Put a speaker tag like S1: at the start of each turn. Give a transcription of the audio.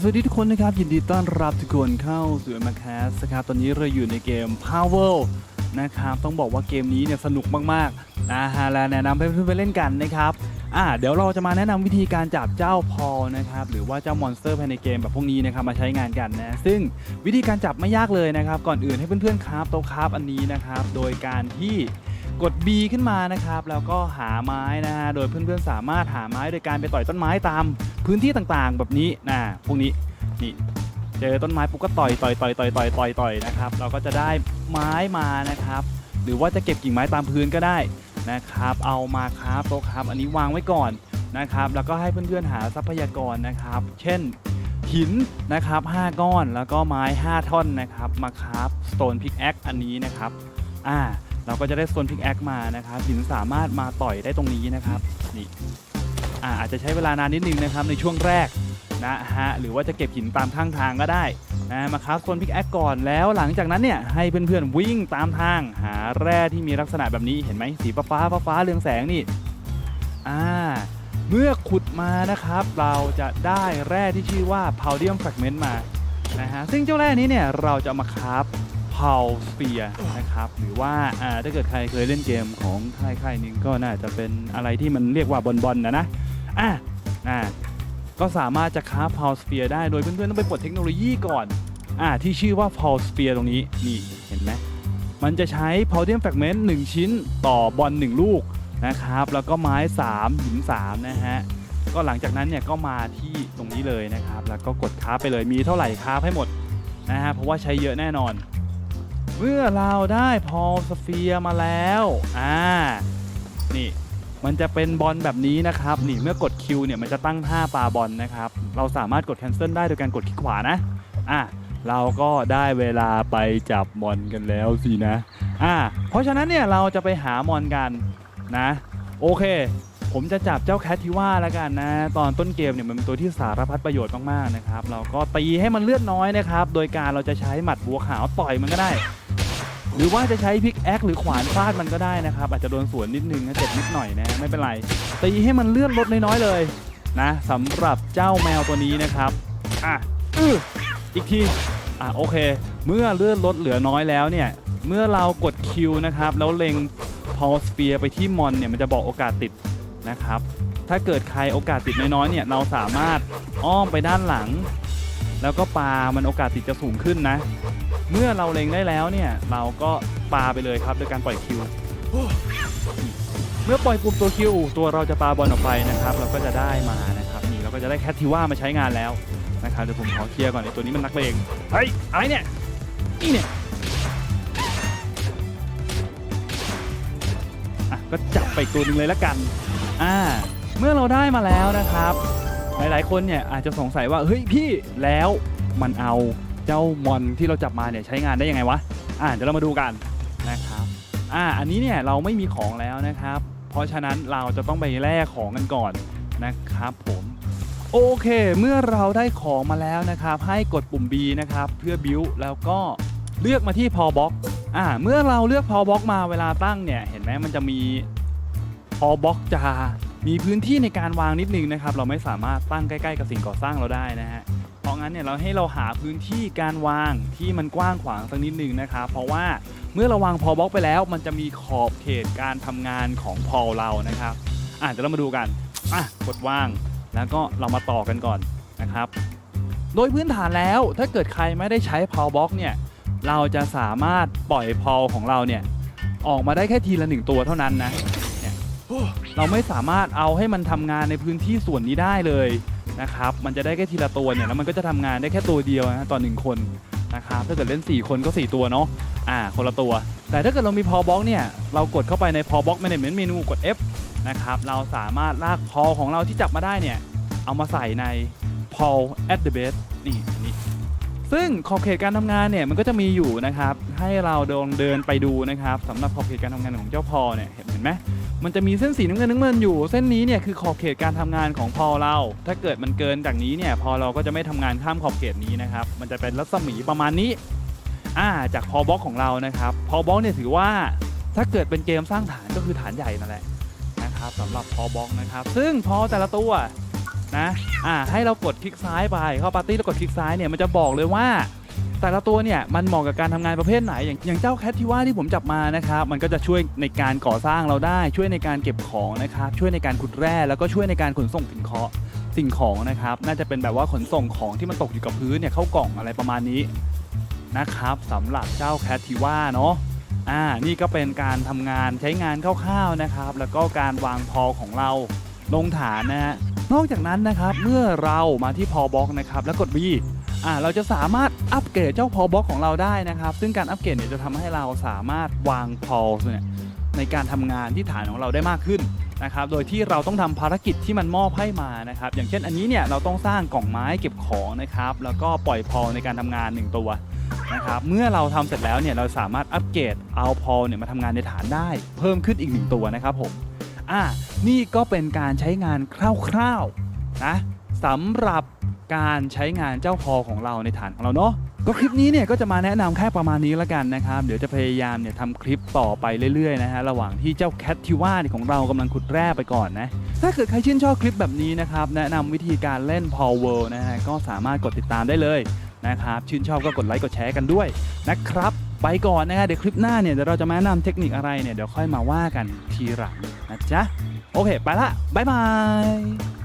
S1: สวัสดีทุกคนนะครับ ยินดีต้อนรับทุกคนเข้าสู่มาแคสครับตอนนี้เราอยู่ในเกม Power นะครับต้องบอกว่าเกมนี้เนี่ยสนุกมากๆนะฮะและแนะนำให้เพื่อนๆไปเล่นกันนะครับอ่าเดี๋ยวเราจะมาแนะนำวิธีการจับเจ้าพอนะครับหรือว่าเจ้ามอนสเตอร์ภายในเกมแบบพวกนี้นะครับมาใช้งานกันนะซึ่งวิธีการจับไม่ยากเลยนะครับ ก่อนอื่นให้เพื่อนๆคราฟโต๊ะคราฟอันนี้นะครับ โดยการที่ กด B ขึ้นมานะครับ แล้วก็หาไม้นะฮะโดยเพื่อนๆสามารถหาไม้โดยการไปต่อยต้นไม้ตามพื้นที่ต่างๆ แบบนี้นะพวกนี้นี่เจอต้นไม้ปุ๊บก็ต่อยต่อยต่อยต่อยต่อยต่อยต่อยนะครับ เราก็จะได้ไม้มานะครับ หรือว่าจะเก็บกิ่งไม้ตามพื้นก็ได้นะครับ เอามาครับโต๊ะครับ อันนี้วางไว้ก่อนนะครับ แล้วก็ให้เพื่อนๆหาทรัพยากรนะครับ เช่นหินนะครับ 5 ก้อนแล้วก็ไม้ 5 ท่อนนะครับ มาครับ Stone Pickaxe อันนี้นะครับ อ่า เราก็จะได้ Stone Pickaxe มานะครับหินสามารถมาต่อยได้ตรงนี้นะครับนี่อาจจะใช้เวลานานนิดนึงนะครับในช่วงแรกนะฮะหรือว่าจะเก็บหินตามข้างทางก็ได้นะมาครับโซนพิกแอคก่อนแล้วหลังจากนั้นเนี่ยให้เพื่อนๆวิ่งตามทาง หาแร่ที่มีลักษณะแบบนี้เห็นไหมสีฟ้าฟ้าฟ้าฟ้าเรืองแสงนี่อ่าเมื่อขุดมานะครับ เราจะได้แร่ที่ชื่อว่า p a l d i u m Fragment มานะฮะซึ่งเจ้าแร่นี้เนี่ยเราจะเอามาคราฟ p a l Sphere นะครับ หรือว่าอ่าถ้าเกิดใครเคยเล่นเกมของค่ายค่ายนึงก็น่าจะเป็นอะไรที่มันเรียกว่าบอลบอลนะนะอะอ่าก็สามารถจะค้า p a l Sphere ได้โดยเพื่อนๆ ต้องไปปลดเทคโนโลยีก่อนอ่าที่ชื่อว่า p a l Sphere ตรงนี้นี่เห็นไหมมันจะใช้ p a l d i u m Fragment 1 ชิ้นต่อบอล1ลูกนะครับ แล้วก็ไม้3หิน3นะฮะก็หลังจากนั้นเนี่ยก็มาที่ตรงนี้เลยนะครับ แล้วก็กดค้าไปเลยมีเท่าไหร่ค้าให้หมดนะฮะเพราะว่าใช้เยอะแน่นอน เมื่อเราได้ p a l Sphere มาแล้ว อ่า นี่ มันจะเป็นบอลแบบนี้นะครับ นี่เมื่อกดคิวเนี่ยมันจะตั้งท่าปาบอลนะครับ เราสามารถกด cancel ได้โดยการกดคลิกขวานะ อะเราก็ได้เวลาไปจับบอลกันแล้วสินะ อะเพราะฉะนั้นเนี่ยเราจะไปหามอนกันนะ โอเค ผมจะจับเจ้าแคททิว่าแล้วกันนะ ตอนต้นเกมเนี่ยมันเป็นตัวที่สารพัดประโยชน์มากๆนะครับ เราก็ตีให้มันเลือดน้อยนะครับ โดยการเราจะใช้หมัดบัวขาวต่อยมันก็ได้ หรือว่าจะใช้พิกแอคหรือขวานฟาดมันก็ได้นะครับ อาจจะโดนสวนนิดนึงนะเจ็บนิดหน่อยนะไม่เป็นไรตีให้มันเลื่อนลดน้อยๆเลยนะสำหรับเจ้าแมวตัวนี้นะครับอะอืออีกทีอะโอเค เมื่อเลื่อนลดเหลือน้อยแล้วเนี่ยเมื่อเรากดคิวนะครับแล้วเล็งพอสเปียไปที่มอนเนี่ยมันจะบอกโอกาสติดนะครับ ถ้าเกิดใครโอกาสติดน้อยๆเนี่ยเราสามารถอ้อมไปด้านหลัง แล้วก็ปามันโอกาสติดจะสูงขึ้นนะ เมื่อเราเล็งได้แล้วเนี่ย เราก็ปาไปเลยครับโดยการปล่อยคิว เมื่อปล่อยปุ่มตัวคิวตัวเราจะปาบอลออกไปนะครับ เราก็จะได้มานะครับนี่เราก็จะได้แคททิว่ามาใช้งานแล้วนะครับเดี๋ยวผมขอเคลียร์ก่อนไอตัวนี้มันนักเลงเฮ้ยอะไรเนี่ยนี่เนี่ยอะก็จับไปตัวหนึ่งเลยละกันอ่าเมื่อเราได้มาแล้วนะครับ หลายๆ คนเนี่ยอาจจะสงสัยว่าเฮ้ยพี่แล้วมันเอา เจ้ามอนที่เราจับมาเนี่ยใช้งานได้ยังไงวะ อ่าเดี๋ยวเรามาดูกันนะครับ อ่า อันนี้เนี่ยเราไม่มีของแล้วนะครับ เพราะฉะนั้นเราจะต้องไปแลกของกันก่อนนะครับผมโอเค เมื่อเราได้ของมาแล้วนะครับ ให้กดปุ่ม B นะครับ เพื่อบิวแล้วก็เลือกมาที่พอบ็อกอ่า เมื่อเราเลือกพอบ็อกมาเวลาตั้งเนี่ย เห็นไหมมันจะมีพอบ็อกจะมีพื้นที่ในการวางนิดนึงนะครับ เราไม่สามารถตั้งใกล้ ๆ กับสิ่งก่อสร้างเราได้นะฮะ เพราะงั้นเนี่ยเราให้เราหาพื้นที่การวางที่มันกว้างขวางสักนิดนึงนะครับเพราะว่าเมื่อเราวางพอบล็อกไปแล้ว มันจะมีขอบเขตการทำงานของพอเรานะครับอะเดี๋ยวเรามาดูกันอะกดวางแล้วก็เรามาต่อกันก่อนนะครับ โดยพื้นฐานแล้วถ้าเกิดใครไม่ได้ใช้พอบล็อกเนี่ยเราจะสามารถปล่อยพอของเราเนี่ยออกมาได้แค่ทีละหนึ่งตัวเท่านั้นนะเราไม่สามารถเอาให้มันทำงานในพื้นที่ส่วนนี้ได้เลย นะครับ มันจะได้แค่ทีละตัวเนี่ยแล้วมันก็จะทำงานได้แค่ตัวเดียวนะต่อหนึ่งคนนะครับถ้าเกิดเล่น 4 คนก็ 4 ตัวเนาะอ่าคนละตัว แต่ถ้าเกิดเรามีพอบล็อกเนี่ยเรากดเข้าไปในพอบล็อก management menu กด F นะครับเราสามารถลากพอของเราที่จับมาได้เนี่ยเอามาใส่ใน p o l at the base นี่นี่ซึ่งขอบเขตการทำงานเนี่ยมันก็จะมีอยู่นะครับให้เราลองเดินไปดูนะครับสำหรับขอบเขตการทำงานของเจ้าพอเนี่ยเห็นไหม มันจะมีเส้นสีน้ำเงินน้ำเงินอยู่ เส้นนี้เนี่ยคือขอบเขตการทำงานของพอเรา ถ้าเกิดมันเกินจากนี้เนี่ยพอเราก็จะไม่ทำงานข้ามขอบเขตนี้นะครับ มันจะเป็นรัศมีประมาณนี้อ่าจากพอบล็อกของเรานะครับ พอบล็อกเนี่ยถือว่าถ้าเกิดเป็นเกมสร้างฐานก็คือฐานใหญ่นั่นแหละนะครับสำหรับพอบล็อกนะครับ ซึ่งพอแต่ละตัวนะอ่าให้เรากดคลิกซ้ายไปเข้าปาร์ตี้แล้วกดคลิกซ้ายเนี่ยมันจะบอกเลยว่า แต่ละตัวเนี่ยมันเหมาะกับการทำงานประเภทไหน อย่างอย่างเจ้าแคทที่ว่าที่ผมจับมานะครับมันก็จะช่วยในการก่อสร้างเราได้ ช่วยในการเก็บของนะครับช่วยในการขุดแร่แล้วก็ช่วยในการขนส่งสินค้าสิ่งของนะครับน่าจะเป็นแบบว่าขนส่งของที่มันตกอยู่กับพื้นเนี่ยเข้ากล่องอะไรประมาณนี้นะครับสำหรับเจ้าแคทที่ว่าเนาะอ่านี่ก็เป็นการทำงานใช้งานคร่าวๆนะครับ แล้วก็การวางพอของเราลงฐานนะฮะนอกจากนั้นนะครับเมื่อเรามาที่พอบล็อกนะครับแล้วกด B อ่าเราจะสามารถอัปเกรดเจ้าพอบล็อกของเราได้นะครับ ซึ่งการอัปเกรดเนี่ยจะทำให้เราสามารถวางพอเนี่ยในการทำงานที่ฐานของเราได้มากขึ้นนะครับ โดยที่เราต้องทำภารกิจที่มันมอบให้มานะครับ อย่างเช่นอันนี้เนี่ยเราต้องสร้างกล่องไม้เก็บของนะครับ แล้วก็ปล่อยพอในการทำงานหนึ่งตัวนะครับ เมื่อเราทำเสร็จแล้วเนี่ยเราสามารถอัปเกรดเอาพอเนี่ยมาทำงานในฐานได้ เพิ่มขึ้นอีกหนึ่งตัวนะครับผมอ่านี่ก็เป็นการใช้งานคร่าวๆนะสำหรับ การใช้งานเจ้าพอของเราในฐานของเราเนาะก็คลิปนี้เนี่ยก็จะมาแนะนำแค่ประมาณนี้ล้วกันนะครับ เดี๋ยวจะพยายามเนี่ยทำคลิปต่อไปเรื่อยๆนะฮะระหว่างที่เจ้าแคทที่ว่าของเรากำลังขุดแร่ไปก่อนนะถ้าเกิดใครชื่นชอบคลิปแบบนี้นะครับแนะนำวิธีการเล่น p o w e r นะฮะก็สามารถกดติดตามได้เลยนะครับชื่นชอบก็กดไลค์กดแชร์กันด้วยนะครับไปก่อนนะฮะเดี๋ยวคลิปหน้าเนี่ยเดี๋ยวเราจะมาแนะนำเทคนิคอะไรเนี่ยเดี๋ยวค่อยมาว่ากันทีหลังนะจ๊ะโอเค ไปละบ๊ายบาย